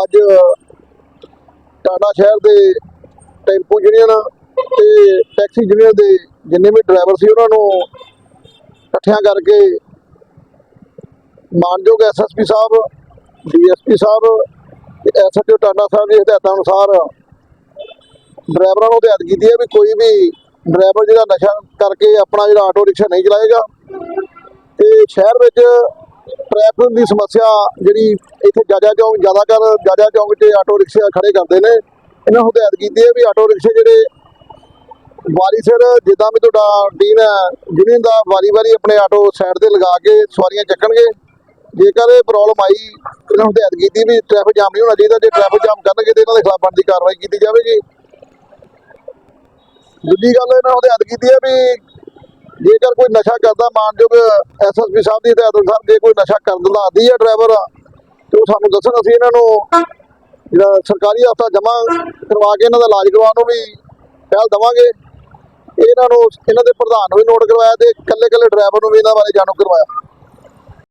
ਅੱਜ ਟਾਟਾ ਸ਼ਹਿਰ ਦੇ ਟੈਂਪੂ ਯੂਨੀਅਨ ਤੇ ਟੈਕਸੀ ਯੂਨੀਅਨ ਦੇ ਜਿੰਨੇ ਵੀ ਡਰਾਈਵਰ ਸੀ ਉਹਨਾਂ ਨੂੰ ਇਕੱਠਿਆਂ ਕਰਕੇ ਮਾਨਯੋਗ ਐਸਐਸਪੀ ਸਾਹਿਬ ਡੀਐਸਪੀ ਸਾਹਿਬ ਤੇ ਐਸਐਚਓ ਟਾਟਾ ਸਾਹਿਬ ਦੀ ਹਦਾਇਤਾਂ ਅਨੁਸਾਰ ਡਰਾਈਵਰਾਂ ਨੂੰ ਹਦਾਇਤ ਕੀਤੀ ਹੈ ਵੀ ਕੋਈ ਵੀ ਡਰਾਈਵਰ ਜਿਹੜਾ ਨਸ਼ਾ ਕਰਕੇ ਆਪਣਾ ਜਿਹੜਾ ਆਟੋ ਰਿਕਸ਼ਾ ਨਹੀਂ ਚਲਾਏਗਾ ਤੇ ਸ਼ਹਿਰ ਵਿੱਚ ਟ੍ਰੈਫਿਕ ਦੀ ਸਮੱਸਿਆ ਜਿਹੜੀ ਇੱਥੇ ਜਾਜਾ ਚੌਂਕ ਜ਼ਿਆਦਾਤਰ ਜਾਜਾ ਚੌਂਕ 'ਚ ਆਟੋ ਰਿਕਸ਼ਾ ਖੜੇ ਕਰਦੇ ਨੇ। ਇਹਨਾਂ ਹਦਾਇਤ ਕੀਤੀ ਹੈ ਵੀ ਆਟੋ ਰਿਕਸ਼ੇ ਜਿਹੜੇ ਵਾਰੀ ਸਿਰ, ਜਿੱਦਾਂ ਵੀ ਤੁਹਾਡਾ ਟੀਨ ਹੈ ਦਾ ਵਾਰੀ-ਵਾਰੀ ਆਪਣੇ ਆਟੋ ਸਾਈਡ ਤੇ ਲਗਾ ਕੇ ਸਵਾਰੀਆਂ ਚੱਕਣਗੇ। ਜੇਕਰ ਇਹ ਪ੍ਰੋਬਲਮ ਆਈ, ਇਹਨਾਂ ਨੂੰ ਹਦਾਇਤ ਕੀਤੀ ਵੀ ਟ੍ਰੈਫਿਕ ਜਾਮ ਨਹੀਂ ਹੋਣਾ ਚਾਹੀਦਾ। ਜੇ ਟ੍ਰੈਫਿਕ ਜਾਮ ਕਰਨਗੇ ਤੇ ਇਹਨਾਂ ਦੇ ਖਿਲਾਫ ਬਣਦੀ ਕਾਰਵਾਈ ਕੀਤੀ ਜਾਵੇਗੀ। ਦੂਜੀ ਗੱਲ, ਇਹਨਾਂ ਹਦਾਇਤ ਕੀਤੀ ਹੈ ਵੀ ਜੇਕਰ ਕੋਈ ਨਸ਼ਾ ਕਰਦਾ, ਮਾਨਯੋਗ ਐਸਐਸਪੀ ਸਾਹਿਬ ਦੀ ਹਦਾਇਤ ਅਨੁਸਾਰ ਜੇ ਕੋਈ ਨਸ਼ਾ ਕਰ ਦਿੰਦਾ ਆਦੀ ਹੈ ਡਰਾਈਵਰ, ਤੇ ਉਹ ਸਾਨੂੰ ਦੱਸਣ ਅਸੀਂ ਇਹਨਾਂ ਨੂੰ ਜਿਹੜਾ ਸਰਕਾਰੀ ਹਸਪਤਾਲ ਜਮ੍ਹਾਂ ਕਰਵਾ ਕੇ ਇਹਨਾਂ ਦਾ ਇਲਾਜ ਕਰਵਾਉਣ ਨੂੰ ਵੀ ਪਹਿਲ ਦਵਾਂਗੇ। ਇਹਨਾਂ ਨੂੰ, ਇਹਨਾਂ ਦੇ ਪ੍ਰਧਾਨ ਨੂੰ ਵੀ ਨੋਟ ਕਰਵਾਇਆ ਤੇ ਇਕੱਲੇ ਇਕੱਲੇ ਡਰਾਈਵਰ ਨੂੰ ਵੀ ਇਹਨਾਂ ਬਾਰੇ ਜਾਣੂ ਕਰਵਾਇਆ।